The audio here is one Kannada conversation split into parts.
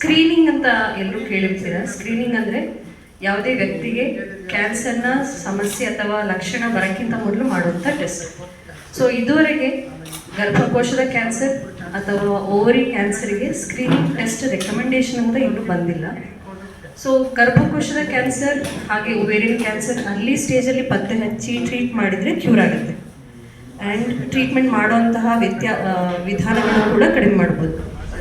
ಸ್ಕ್ರೀನಿಂಗ್ ಅಂತ ಎಲ್ಲರೂ ಕೇಳಿರ್ತೀರ? ಸ್ಕ್ರೀನಿಂಗ್ ಅಂದರೆ ಯಾವುದೇ ವ್ಯಕ್ತಿಗೆ ಕ್ಯಾನ್ಸರ್ನ ಸಮಸ್ಯೆ ಅಥವಾ ಲಕ್ಷಣ ಬರೋಕ್ಕಿಂತ ಮೊದಲು ಮಾಡುವಂಥ ಟೆಸ್ಟ್ ಸೊ ಇದುವರೆಗೆ ಗರ್ಭಕೋಶದ ಕ್ಯಾನ್ಸರ್ ಅಥವಾ ಓವರಿ ಕ್ಯಾನ್ಸರ್ಗೆ ಸ್ಕ್ರೀನಿಂಗ್ ಟೆಸ್ಟ್ ರೆಕಮೆಂಡೇಶನ್ ಅಂತ ಇನ್ನೂ ಬಂದಿಲ್ಲ. ಸೊ ಗರ್ಭಕೋಶದ ಕ್ಯಾನ್ಸರ್ ಹಾಗೆ ಒವೇರಿಯನ್ ಕ್ಯಾನ್ಸರ್ ಅಲ್ಲಿ ಸ್ಟೇಜಲ್ಲಿ ಪತ್ತೆ ಹಚ್ಚಿ ಟ್ರೀಟ್ ಮಾಡಿದರೆ ಕ್ಯೂರ್ ಆಗುತ್ತೆ. ಆ್ಯಂಡ್ ಟ್ರೀಟ್ಮೆಂಟ್ ಮಾಡುವಂತಹ ವ್ಯತ್ಯಾ ವಿಧಾನಗಳನ್ನು ಕೂಡ ಕಡಿಮೆ ಮಾಡ್ಬೋದು.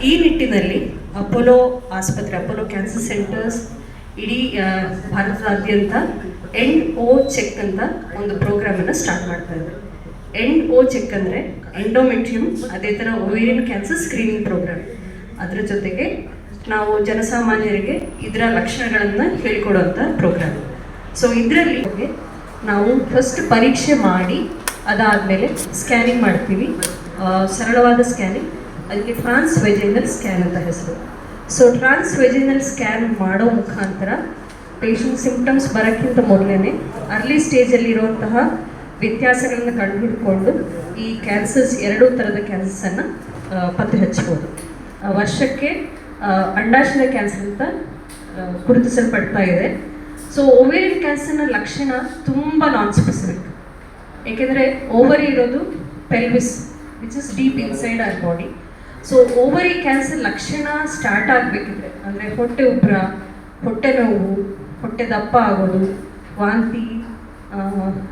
ಈ ನಿಟ್ಟಿನಲ್ಲಿ ಅಪೋಲೋ ಆಸ್ಪತ್ರೆ ಅಪೋಲೋ ಕ್ಯಾನ್ಸರ್ ಸೆಂಟರ್ಸ್ ಇಡೀ ಭಾರತದಾದ್ಯಂತ ಎನ್ ಓ ಚೆಕ್ ಅಂತ ಒಂದು ಪ್ರೋಗ್ರಾಮನ್ನು ಸ್ಟಾರ್ಟ್ ಮಾಡ್ತಾ ಇದ್ದಾರೆ ಎಂಡ್ ಓ ಚೆಕ್ ಅಂದರೆ ಎಂಡೋಮೆಟ್ರಿಯಂ ಅದೇ ಥರ ಓವೇರಿಯನ್ ಕ್ಯಾನ್ಸರ್ ಸ್ಕ್ರೀನಿಂಗ್ ಪ್ರೋಗ್ರಾಮ್ ಅದರ ಜೊತೆಗೆ ನಾವು ಜನಸಾಮಾನ್ಯರಿಗೆ ಇದರ ಲಕ್ಷಣಗಳನ್ನು ಹೇಳಿಕೊಡುವಂಥ ಪ್ರೋಗ್ರಾಮ್ ಸೊ ಇದರಲ್ಲಿ ನಾವು ಫಸ್ಟ್ ಪರೀಕ್ಷೆ ಮಾಡಿ ಅದಾದಮೇಲೆ ಸ್ಕ್ಯಾನಿಂಗ್ ಮಾಡ್ತೀವಿ. ಸರಳವಾದ ಸ್ಕ್ಯಾನಿಂಗ್ ಅದಕ್ಕೆ ಟ್ರಾನ್ಸ್ ವೆಜೈನಲ್ ಸ್ಕ್ಯಾನ್ ಅಂತ ಹೆಸರು. ಸೊ ಟ್ರಾನ್ಸ್ ವೆಜೈನಲ್ ಸ್ಕ್ಯಾನ್ ಮಾಡೋ ಮುಖಾಂತರ ಪೇಷಂಟ್ ಸಿಂಪ್ಟಮ್ಸ್ ಬರೋಕ್ಕಿಂತ ಮೊದಲೇ ಅರ್ಲಿ ಸ್ಟೇಜಲ್ಲಿರುವಂತಹ ವ್ಯತ್ಯಾಸಗಳನ್ನು ಕಂಡುಹಿಡ್ಕೊಂಡು ಈ ಕ್ಯಾನ್ಸರ್ಸ್ ಎರಡೂ ಥರದ ಕ್ಯಾನ್ಸರ್ಸನ್ನು ಪತ್ತೆ ಹಚ್ಬೋದು. ವರ್ಷಕ್ಕೆ ಅಂಡಾಶಯ ಕ್ಯಾನ್ಸರ್ ಅಂತ ಗುರುತಿಸಲ್ಪಡ್ತಾ ಇದೆ. ಸೊ ಓವೇರಿಯನ್ ಕ್ಯಾನ್ಸರ್ನ ಲಕ್ಷಣ ತುಂಬ ನಾನ್ ಸ್ಪೆಸಿಫಿಕ್ ಏಕೆಂದರೆ ಓವರಿ ಇರೋದು pelvis which is deep inside our body so ovary cancer ಲಕ್ಷಣ ಸ್ಟಾರ್ಟ್ ಆಗಬೇಕಿದ್ರೆ ಅಂದರೆ ಹೊಟ್ಟೆ ಉಬ್ಬರ ಹೊಟ್ಟೆ ನೋವು ಹೊಟ್ಟೆ ದಪ್ಪ ಆಗೋದು ವಾಂತಿ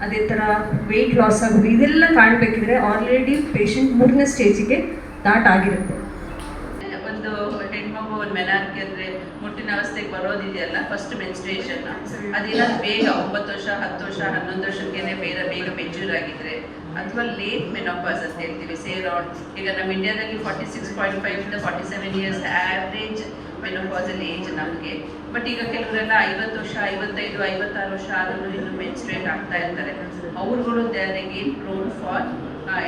ಅದೇ ಥರ ವೆಯ್ಟ್ ಲಾಸ್ ಆಗೋದು ಇದೆಲ್ಲ ಕಾಣಬೇಕಿದ್ರೆ ಆಲ್ರೆಡಿ ಪೇಷಂಟ್ ಮೂರನೇ ಸ್ಟೇಜಿಗೆ ದಾಟ್ ಆಗಿರುತ್ತೆ. ಒಂದು ಹೆಣ್ಮಗು ಒಂದು ಮೆನಾರ್ಕಿ ಅಂದರೆ ಮುಟ್ಟಿನ ಅವಸ್ಥೆಗೆ ಬರೋದಿದೆಯಲ್ಲ ಫಸ್ಟ್ ಮೆನ್ಸ್ಟ್ರೇಷನ್ ಅದಿಲ್ಲ ಬೇಗ ಒಂಬತ್ತು ವರ್ಷ ಹತ್ತು ವರ್ಷ ಹನ್ನೊಂದು ವರ್ಷಕ್ಕೇನೆ ಬೇಗ ಬೇಗ ಮೆಚೂರ್ ಆಗಿದ್ರೆ ಅಥವಾ ಲೇಟ್ ಮೆನೋಪಾಸ್ ಅಂತ ಹೇಳ್ತೀವಿ. ಸೇರ್ ಆನ್ ಈಗ ನಮ್ಮ ಇಂಡಿಯಾದಲ್ಲಿ ಫಾರ್ಟಿ ಸಿಕ್ಸ್ ಪಾಯಿಂಟ್ ಫೈವ್ ಇಂದ forty seven years average menopausal age ನಮಗೆ. ಬಟ್ ಈಗ ಕೆಲವರೆಲ್ಲ ಐವತ್ತು ವರ್ಷ, ಐವತ್ತೈದು, ಐವತ್ತಾರು ವರ್ಷ ಆದರೂ ಇನ್ನು ಮೆನ್ಸ್ಟ್ರೇಟ್ ಆಗ್ತಾ ಇರ್ತಾರೆ. ಅವ್ರುಗಳು they are again prone for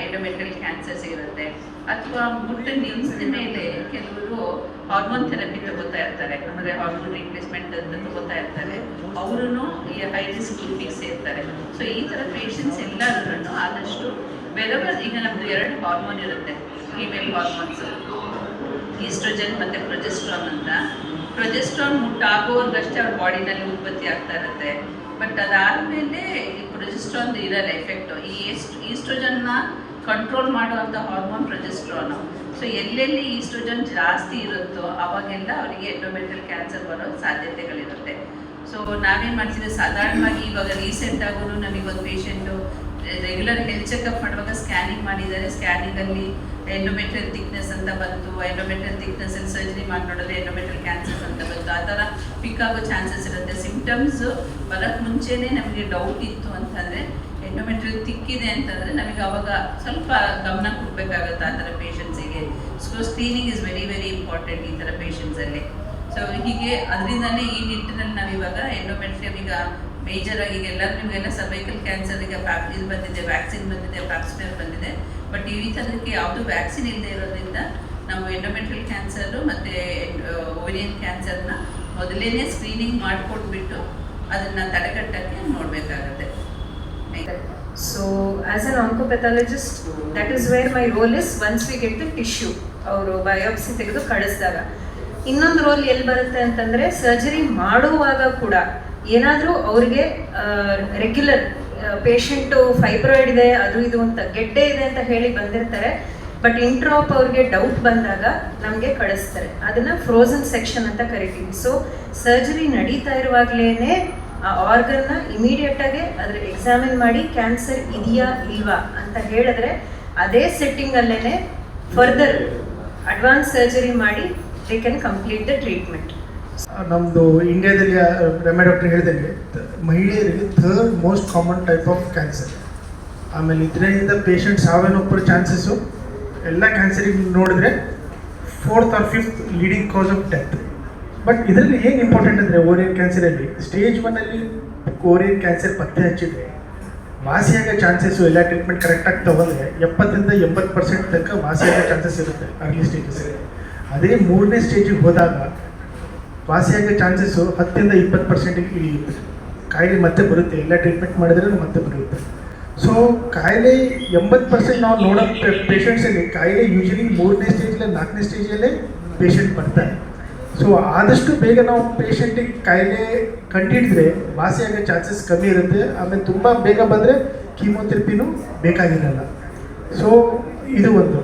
endometrial cancers ಇರುತ್ತೆ ಅಥವಾ ಮುಟ್ಟು ನಿಲ್ಸಿದ ಮೇಲೆ ಕೆಲವರು ಹಾರ್ಮೋನ್ ಥೆರಪಿ ತಗೋತಾ ಇರ್ತಾರೆ. ಅಂದರೆ ಹಾರ್ಮೋನ್ ರಿಪ್ಲೇಸ್ಮೆಂಟ್ ಅಂತ ತಗೋತಾ ಇರ್ತಾರೆ. ಅವರು ಈ ಹೈ ರಿಸ್ಕ್ ಗ್ರೂಪಿಗೆ ಸೇರ್ತಾರೆ. ಸೊ ಈ ಥರ ಪೇಷಂಟ್ಸ್ ಎಲ್ಲರೂ ಆದಷ್ಟು ಬೇರೆ ಈಗ ನಮ್ಮದು ಎರಡು ಹಾರ್ಮೋನ್ ಇರುತ್ತೆ. ಫೀಮೇಲ್ ಹಾರ್ಮೋನ್ಸ್ ಈಸ್ಟ್ರೋಜನ್ ಮತ್ತು ಪ್ರೊಜೆಸ್ಟ್ರಾನ್ ಅಂತ. ಪ್ರೊಜೆಸ್ಟ್ರಾನ್ ಮುಟ್ಟಾಗೋರ್ಗಷ್ಟೇ ಅವ್ರ ಬಾಡಿನಲ್ಲಿ ಉತ್ಪತ್ತಿ ಆಗ್ತಾ ಇರುತ್ತೆ. ಬಟ್ ಅದಾದಮೇಲೆ ಈ ಪ್ರೊಜೆಸ್ಟ್ರಾನ್ ಇರಲ್ಲ ಎಫೆಕ್ಟು ಈ ಈಸ್ಟ್ ಈಸ್ಟ್ರೋಜನ್ನ ಕಂಟ್ರೋಲ್ ಮಾಡುವಂಥ ಹಾರ್ಮೋನ್ ಪ್ರೊಜೆಸ್ಟ್ರಾನು ಸೊ ಎಲ್ಲೆಲ್ಲಿ ಈಸ್ಟ್ರೋಜನ್ ಜಾಸ್ತಿ ಇರುತ್ತೋ ಅವಾಗೆಲ್ಲ ಅವರಿಗೆ ಎಂಡೋಮೆಟ್ರಿಯಲ್ ಕ್ಯಾನ್ಸರ್ ಬರೋ ಸಾಧ್ಯತೆಗಳಿರುತ್ತೆ. ಸೊ ನಾವೇನು ಮಾಡ್ತೀವಿ? ಸಾಧಾರಣವಾಗಿ ಇವಾಗ ರೀಸೆಂಟಾಗೂ ನಮಗೊಂದು ಪೇಷಂಟು ರೆಗ್ಯುಲರ್ ಹೆಲ್ತ್ ಚೆಕಪ್ ಮಾಡುವಾಗ ಸ್ಕ್ಯಾನಿಂಗ್ ಮಾಡಿದ್ದಾರೆ. ಸ್ಕ್ಯಾನಿಂಗಲ್ಲಿ ಎಂಡೋಮೆಟ್ರಿಯಲ್ ಥಿಕ್ನೆಸ್ ಅಂತ ಬಂತು. ಎಂಡೋಮೆಟ್ರಿಯಲ್ ಥಿಕ್ನೆಸ್ ಅಲ್ಲಿ ಸರ್ಜರಿ ಮಾಡಿ ನೋಡಿದ್ರೆ ಎಂಡೋಮೆಟ್ರಿಯಲ್ ಕ್ಯಾನ್ಸರ್ಸ್ ಅಂತ ಬಂತು. ಆ ಥರ ಪಿಕ್ ಆಗೋ ಚಾನ್ಸಸ್ ಇರುತ್ತೆ. ಸಿಂಪ್ಟಮ್ಸ್ ಬರೋಕ್ಕೆ ಮುಂಚೆನೆ ನಮಗೆ ಡೌಟ್ ಇತ್ತು ಅಂತಂದ್ರೆ ಎಂಡೋಮೆಟ್ರಿಯಲ್ ತಿಕ್ಕಿದೆ ಅಂತಂದರೆ ನಮಗೆ ಅವಾಗ ಸ್ವಲ್ಪ ಗಮನ ಕೊಡಬೇಕಾಗುತ್ತೆ ಆ ಥರ ಪೇಷಂಟ್ಸಿಗೆ so screening is very very important ಈ ಥರ ಪೇಷಂಟ್ಸಲ್ಲಿ ಸೊ ಹೀಗೆ ಅದರಿಂದನೇ ಈ ನಿಟ್ಟಿನಲ್ಲಿ ನಾವು ಇವಾಗ ಎಂಡೋಮೆಟ್ರಿಯಮ್ ಈಗ ಮೇಜರ್ ಆಗಿ ಎಲ್ಲರೂ ನಿಮಗೆಲ್ಲ ಸರ್ವೈಕಲ್ ಕ್ಯಾನ್ಸರ್ ಈಗ ಪ್ಯಾಪ್ ಇದು ಬಂದಿದೆ ವ್ಯಾಕ್ಸಿನ್ ಬಂದಿದೆ ಪ್ಯಾಪ್ಸ್ಮೇರ್ ಬಂದಿದೆ. ಬಟ್ ಈ ಥರಕ್ಕೆ ಯಾವುದು ವ್ಯಾಕ್ಸಿನ್ ಇಲ್ಲದೆ ಇರೋದ್ರಿಂದ ನಾವು ಎಂಡೋಮೆಟ್ರಿಯಲ್ ಕ್ಯಾನ್ಸರು ಮತ್ತು ಓರಿಯನ್ ಕ್ಯಾನ್ಸರ್ನ ಮೊದಲೇ ಸ್ಕ್ರೀನಿಂಗ್ ಮಾಡಿಕೊಟ್ಬಿಟ್ಟು ಅದನ್ನು ತಡೆಗಟ್ಟಕ್ಕೆ ನೋಡಬೇಕಾಗತ್ತೆ. So as an oncopathologist that is where my role is once we get the tissue ಅವರು ಬಯೋಪ್ಸಿ ತೆಗೆದು ಕಳಿಸಿದಾಗ. ಇನ್ನೊಂದು ರೋಲ್ ಎಲ್ಲಿ ಬರುತ್ತೆ ಅಂತಂದರೆ ಸರ್ಜರಿ ಮಾಡುವಾಗ ಕೂಡ ಏನಾದರೂ ಅವ್ರಿಗೆ ರೆಗ್ಯುಲರ್ ಪೇಷಂಟು ಫೈಬ್ರಾಯ್ಡ್ ಇದೆ, ಅದು ಇದು ಅಂತ ಗೆಡ್ಡೆ ಇದೆ ಅಂತ ಹೇಳಿ ಬಂದಿರ್ತಾರೆ. ಬಟ್ ಇಂಟ್ರಾಪ್ ಅವ್ರಿಗೆ ಡೌಟ್ ಬಂದಾಗ ನಮಗೆ ಕಳಿಸ್ತಾರೆ. ಅದನ್ನು ಫ್ರೋಸನ್ ಸೆಕ್ಷನ್ ಅಂತ ಕರಿತೀವಿ. ಸೊ ಸರ್ಜರಿ ನಡೀತಾ ಇರುವಾಗಲೇ ಆ ಆರ್ಗನ್ನ ಇಮಿಡಿಯೇಟಾಗಿ ಅದ್ರ ಎಕ್ಸಾಮಿನ್ ಮಾಡಿ ಕ್ಯಾನ್ಸರ್ ಇದೆಯಾ ಇಲ್ವಾ? ಅಂತ ಹೇಳಿದ್ರೆ, ಅದೇ ಸೆಟ್ಟಿಂಗಲ್ಲೇ ಫರ್ದರ್ ಅಡ್ವಾನ್ಸ್ ಸರ್ಜರಿ ಮಾಡಿ they can complete the treatment ನಮ್ಮದು ಇಂಡಿಯಾದಲ್ಲಿ ರಮ್ಯ ಡಾಕ್ಟರ್ ಹೇಳಿದಂಗೆ ಮಹಿಳೆಯರಿಗೆ third most common type of cancer ಆಮೇಲೆ ಇದರಿಂದ ಪೇಷಂಟ್ ಸಾವಿನೊಬ್ಬರ ಚಾನ್ಸಸ್ಸು ಎಲ್ಲ ಕ್ಯಾನ್ಸರಿಗೆ ನೋಡಿದ್ರೆ fourth or fifth leading cause of death but ಇದರಲ್ಲಿ ಏನು ಇಂಪಾರ್ಟೆಂಟ್ ಅಂದರೆ ಓರಿಯನ್ ಕ್ಯಾನ್ಸರಲ್ಲಿ ಸ್ಟೇಜ್ ಒನ್ನಲ್ಲಿ ಓರಿಯನ್ ಕ್ಯಾನ್ಸರ್ ಪತ್ತೆ ಹಚ್ಚಿದ್ರೆ ವಾಸಿಯಾಗೋ ಚಾನ್ಸಸ್ಸು ಎಲ್ಲ ಟ್ರೀಟ್ಮೆಂಟ್ ಕರೆಕ್ಟಾಗಿ ತೊಗೊಂಡ್ರೆ ಎಪ್ಪತ್ತರಿಂದ ಎಂಬತ್ತು ಪರ್ಸೆಂಟ್ ತನಕ ವಾಸಿಯಾಗೋ ಚಾನ್ಸಸ್ ಇರುತ್ತೆ ಅರ್ಲಿ ಸ್ಟೇಜಸ್ಸಲ್ಲಿ ಅದೇ ಮೂರನೇ ಸ್ಟೇಜಿಗೆ ಹೋದಾಗ ವಾಸಿಯಾಗೋ ಚಾನ್ಸಸ್ಸು ಹತ್ತರಿಂದ ಇಪ್ಪತ್ತು ಪರ್ಸೆಂಟಿಗೆ ಇಳಿಯುತ್ತೆ ಕಾಯಿಲೆ ಮತ್ತೆ ಬರುತ್ತೆ. ಎಲ್ಲ ಟ್ರೀಟ್ಮೆಂಟ್ ಮಾಡಿದ್ರೆ ಮತ್ತೆ ಬರುತ್ತೆ. ಸೊ ಕಾಯಿಲೆ ಎಂಬತ್ತು ಪರ್ಸೆಂಟ್ ನಾವು ನೋಡೋ ಪೇಷಂಟ್ಸಲ್ಲಿ ಕಾಯಿಲೆ ಯೂಶಲಿ ಮೂರನೇ ಸ್ಟೇಜಲ್ಲಿ ನಾಲ್ಕನೇ ಸ್ಟೇಜಲ್ಲೇ ಪೇಷಂಟ್ ಬರ್ತಾರೆ. ಸೊ ಆದಷ್ಟು ಬೇಗ ನಾವು ಪೇಷಂಟಿಗೆ ಕಾಯಿಲೆ ಕಂಡಿಡಿದ್ರೆ ವಾಸಿಯಾಗೋ ಚಾನ್ಸಸ್ ಕಮ್ಮಿ ಇರುತ್ತೆ. ಆಮೇಲೆ ತುಂಬ ಬೇಗ ಬಂದರೆ ಕೀಮೋಥೆರಪಿನೂ ಬೇಕಾಗಿರಲ್ಲ. ಸೊ ಇದು ಒಂದು.